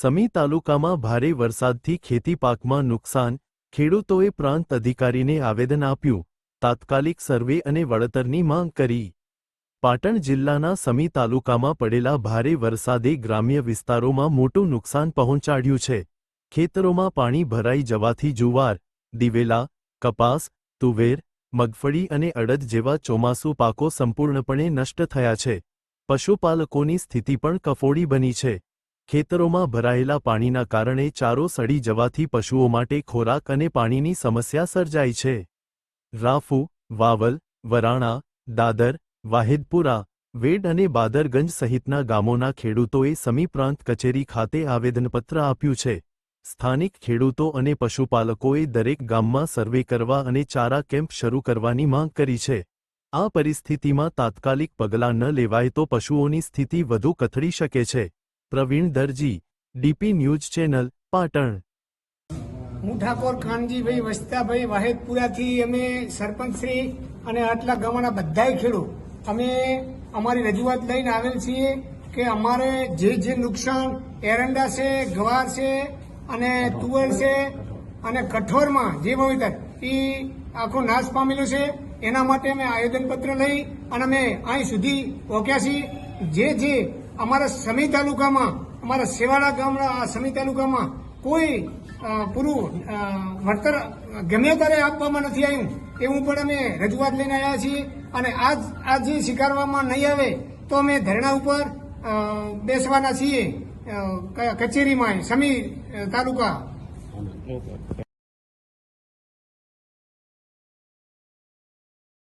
સમી તાલુકામાં ભારે વરસાદથી ખેતી પાકમાં નુકસાન, ખેડૂતોએ પ્રાંત અધિકારીને આવેદન આપ્યું, તાત્કાલિક સર્વે અને વળતરની માંગ કરી. પાટણ જિલ્લાના સમી તાલુકામાં પડેલા ભારે વરસાદે ગ્રામ્ય વિસ્તારોમાં મોટું નુકસાન પહોંચાડ્યું છે. ખેતરોમાં પાણી ભરાઈ જવાથી જુવાર, દિવેલા, કપાસ, તુવેર, મગફળી અને અડદ જેવા ચોમાસુ પાકો સંપૂર્ણપણે નષ્ટ થયા છે. પશુપાલકોની સ્થિતિ પણ કફોડી બની છે. ખેતરોમાં ભરાયેલા પાણીના કારણે ચારો સડી જવાથી પશુઓ માટે ખોરાક અને પાણીની સમસ્યા સર્જાઈ છે. રાફુ, વાવલ, વરાણા, દાદર, વાહિદપુરા, વેડ અને બાદરગંજ સહિતના ગામોના ખેડૂતોએ સમી પ્રાંત કચેરી ખાતે આવેદનપત્ર આપ્યું છે. સ્થાનિક ખેડૂતો અને પશુપાલકોએ દરેક ગામમાં સર્વે કરવા અને ચારા કેમ્પ શરૂ કરવાની માંગ કરી છે. આ પરિસ્થિતિમાં તાત્કાલિક પગલાં ન લેવાય તો પશુઓની સ્થિતિ વધુ કથળી શકે છે. Pravin Darji, DP news channel, Patan. હું ઠાકોર કાનજીભાઈ વસ્તાભાઈ વાહેદપુરાથી અમે સરપંચશ્રી અને આટલા ગામના બધાય ખેડૂત અમે અમારી રજૂઆત લઈને આવેલ છીએ કે અમારે જે જે નુકસાન એરંડા છે, ગવાર છે અને તુવર છે અને કઠોરમાં જે વાવેતર એ આખો નાશ પામેલો છે. એના માટે અમે આવેદનપત્ર લઈ અને અમે અહીં સુધી પહોંચ્યા છીએ. જે જે અમારા સમી તાલુકામાં, અમારા સેવાડા ગામના સમી તાલુકામાં કોઈ પૂરું વળતર ગમે ત્યારે આપવામાં નથી આવ્યું. એવું પણ અમે રજૂઆત લઈને આવ્યા છીએ અને આજ, આજે સ્વીકારવામાં નહીં આવે તો અમે ધરણા ઉપર બેસવાના છીએ. કચેરીમાં, સમી તાલુકા.